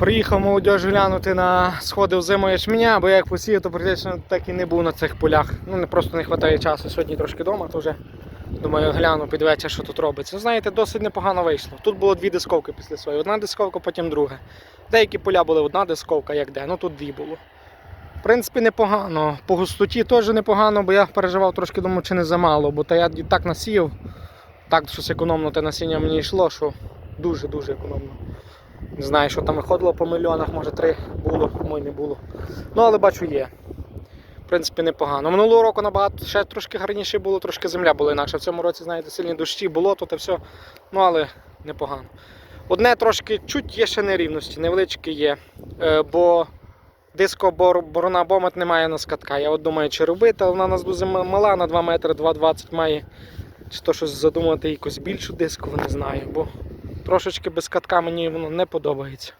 Приїхав молодіж глянути на сходи в зиму ячменя, бо як посіяв, то практично так і не був на цих полях. Ну не просто не вистачає часу. Сьогодні трошки вдома, то вже думаю, гляну під вечір, що тут робиться. Ну, знаєте, досить непогано вийшло. Тут було дві дисковки після своєї. Одна дисковка, потім друга. Деякі поля були одна дисковка, як де. Ну тут дві було. В принципі, непогано. По густоті теж непогано, бо я переживав трошки, думаю, чи не замало, бо та я і так насіяв, так щось економно те насіння мені йшло, що дуже-дуже економно. Не знаю, що там виходило по мільйонах, може три було, мой не було. Ну, але бачу, є. В принципі, непогано. Минулого року набагато ще трошки гарніше було, трошки земля була інакша. В цьому році, знаєте, сильні дощі, болото та все. Ну, але непогано. Одне трошки чуть є ще нерівності, невеличкі є. Е, бо диско борона бомет немає на скатка. Я от думаю, чи робити, але вона у нас дуже мала на 2 метри, 2,20 має. Чи то щось задумати якусь більшу диску, не знаю. Бо трошечки без катка мені воно не подобається.